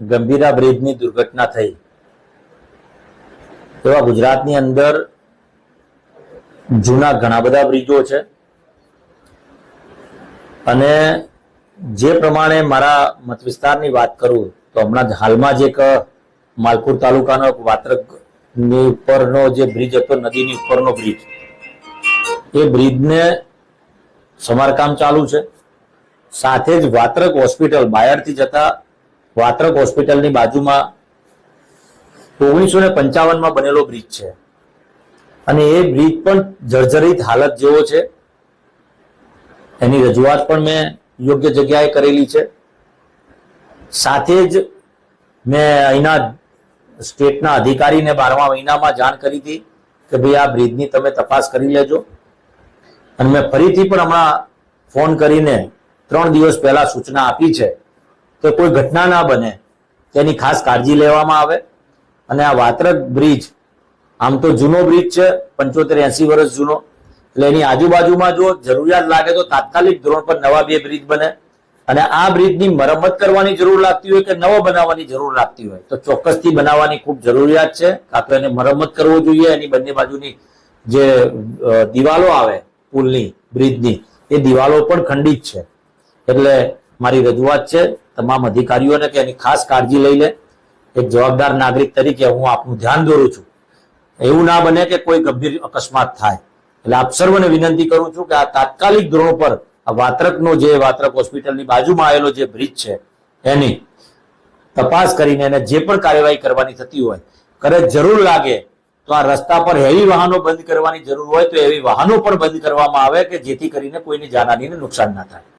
ગંભીરા બ્રિજની દુર્ઘટના થઈ. એવા ગુજરાતની અંદર જૂના ઘણા બધા બ્રિજો છે. અને જે પ્રમાણે મારા મત વિસ્તારની વાત કરું, તો હમણાં જ હાલમાં જ એક માલપુર તાલુકાનો એક વાત્રકની ઉપરનો જે બ્રિજ હતો, નદીની ઉપરનો બ્રિજ. એ બ્રિજને સમારકામ ચાલુ છે. સાથે જ વાત્રક હોસ્પિટલ બાયરથી જતા વાત્રક હોસ્પિટલની બાજુમાં ઓગણીસો ને પંચાવનમાં બનેલો બ્રિજ છે. અને એ બ્રિજ પણ જર્જરિત હાલત જેવો છે. એની રજૂઆત પણ મેં યોગ્ય જગ્યાએ કરેલી છે. સાથે જ મેં અહીંના સ્ટેટના અધિકારીને બારમા મહિનામાં જાણ કરી હતી કે ભાઈ આ બ્રિજની તમે તપાસ કરી લેજો. અને મેં ફરીથી પણ હમણાં ફોન કરીને ત્રણ દિવસ પહેલા સૂચના આપી છે. કે કોઈ ઘટના ના બને, તેની ખાસ કાળજી લેવામાં આવે. અને આ વાત્રક બ્રિજ, આમ તો જૂનો બ્રિજ છે, પંચોતેર એસી વર્ષ જૂનો. એટલે એની આજુબાજુમાં જો જરૂરિયાત લાગે તો તાત્કાલિક ધોરણ પર નવા બે બ્રિજ બને. અને આ બ્રિજની મરમ્મત કરવાની જરૂર લાગતી હોય કે નવો બનાવવાની જરૂર લાગતી હોય? તો ચોક્કસથી બનાવવાની ખૂબ જરૂરિયાત છે. કાં તો એને મરમ્મત કરવો જોઈએ, એની બંને બાજુની જે દિવાલો આવે, પુલની, બ્રિજની, એ દિવાલો પણ ખંડિત છે. એટલે મારી રજૂઆત છે તમામ અધિકારીઓને કે એની ખાસ કાળજી લઈ લે. એક જવાબદાર નાગરિક તરીકે હું આપનું ધ્યાન દોરું છું. એવું ના બને કે કોઈ ગંભીર અકસ્માત થાય. એટલે આપ સર્વને વિનંતી કરું છું કે આ તાત્કાલિક ધોરણ પર આ વાત્રકનો જે વાત્રક હોસ્પિટલની બાજુમાં આવેલો જે બ્રિજ છે, એની તપાસ કરીને એને જે પણ કાર્યવાહી કરવાની થતી હોય, કરે જરૂર લાગે તો આ રસ્તા પર હેવી વાહનો બંધ કરવાની જરૂર હોય તો એવી વાહનો પણ બંધ કરવામાં આવે કે જેથી કરીને કોઈની જાનહાનીને નુકસાન ના થાય.